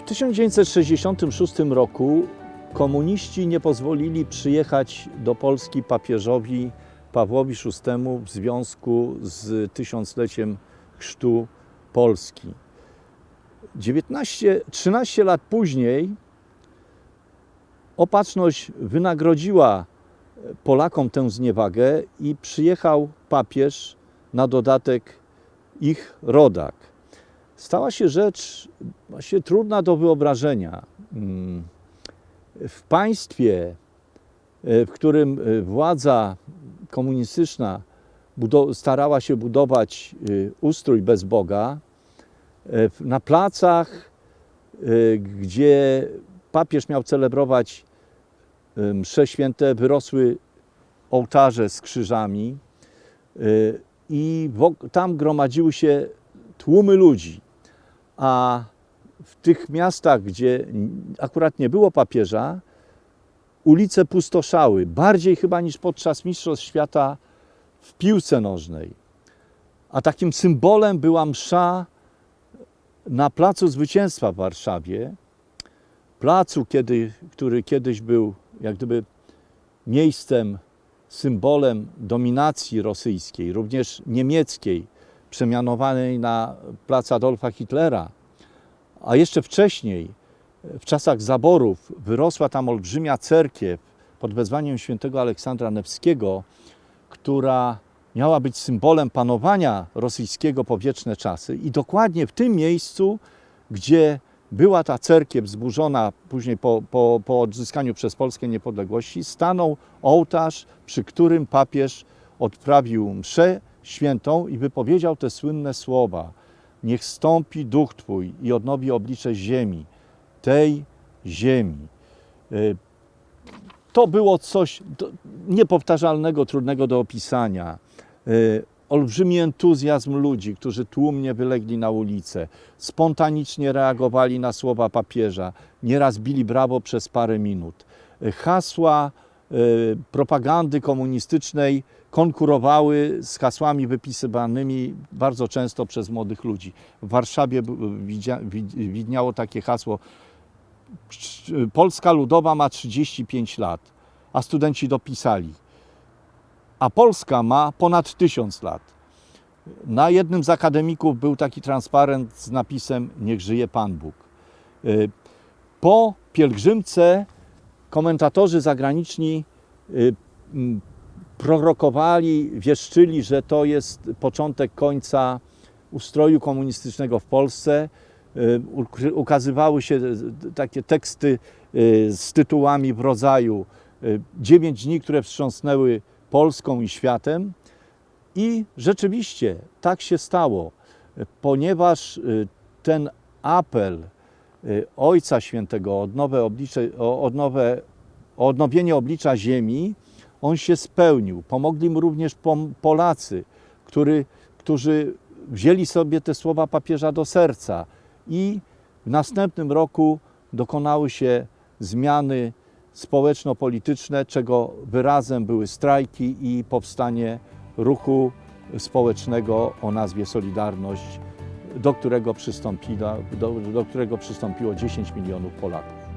W 1966 roku komuniści nie pozwolili przyjechać do Polski papieżowi Pawłowi VI w związku z tysiącleciem chrztu Polski. 19, 13 lat później opatrzność wynagrodziła Polakom tę zniewagę i przyjechał papież na dodatek ich rodak. Stała się rzecz właśnie trudna do wyobrażenia. Mm, W państwie, e, w którym e, władza komunistyczna starała się budować e, ustrój bez Boga, na placach, gdzie papież miał celebrować msze święte, wyrosły ołtarze z krzyżami i tam gromadziły się tłumy ludzi. A w tych miastach, gdzie akurat nie było papieża, ulice pustoszały, bardziej chyba niż podczas Mistrzostw Świata w piłce nożnej. A takim symbolem była msza na Placu Zwycięstwa w Warszawie, placu, kiedy, który kiedyś był jak gdyby miejscem, symbolem dominacji rosyjskiej, również niemieckiej, przemianowanej na plac Adolfa Hitlera. A jeszcze wcześniej, w czasach zaborów, wyrosła tam olbrzymia cerkiew pod wezwaniem świętego Aleksandra Newskiego, która miała być symbolem panowania rosyjskiego po wieczne czasy. I dokładnie w tym miejscu, gdzie była ta cerkiew zburzona później po, po, po odzyskaniu przez Polskę niepodległości, stanął ołtarz, przy którym papież odprawił mszę świętą i wypowiedział te słynne słowa: Niech stąpi duch Twój i odnowi oblicze ziemi, tej ziemi. Y, To było coś niepowtarzalnego, trudnego do opisania. Y, Olbrzymi entuzjazm ludzi, którzy tłumnie wylegli na ulicę, spontanicznie reagowali na słowa papieża, nieraz bili brawo przez parę minut. Y, Hasła propagandy komunistycznej konkurowały z hasłami wypisywanymi bardzo często przez młodych ludzi. W Warszawie widniało takie hasło Polska Ludowa ma 35 lat, a studenci dopisali. A Polska ma ponad 1000 lat. Na jednym z akademików był taki transparent z napisem Niech żyje Pan Bóg. Y, Po pielgrzymce komentatorzy zagraniczni y, prorokowali, wieszczyli, że to jest początek końca ustroju komunistycznego w Polsce. Y, Ukazywały się y, takie teksty y, z tytułami w rodzaju Dziewięć dni, które wstrząsnęły Polską i światem. I rzeczywiście tak się stało, ponieważ ten apel Ojca Świętego o odnowę oblicze, o odnowę, o odnowienie oblicza ziemi, on się spełnił. Pomogli mu również Polacy, który, którzy wzięli sobie te słowa papieża do serca i w następnym roku dokonały się zmiany społeczno-polityczne, czego wyrazem były strajki i powstanie ruchu społecznego o nazwie Solidarność, do którego, do, do którego przystąpiło 10 milionów Polaków.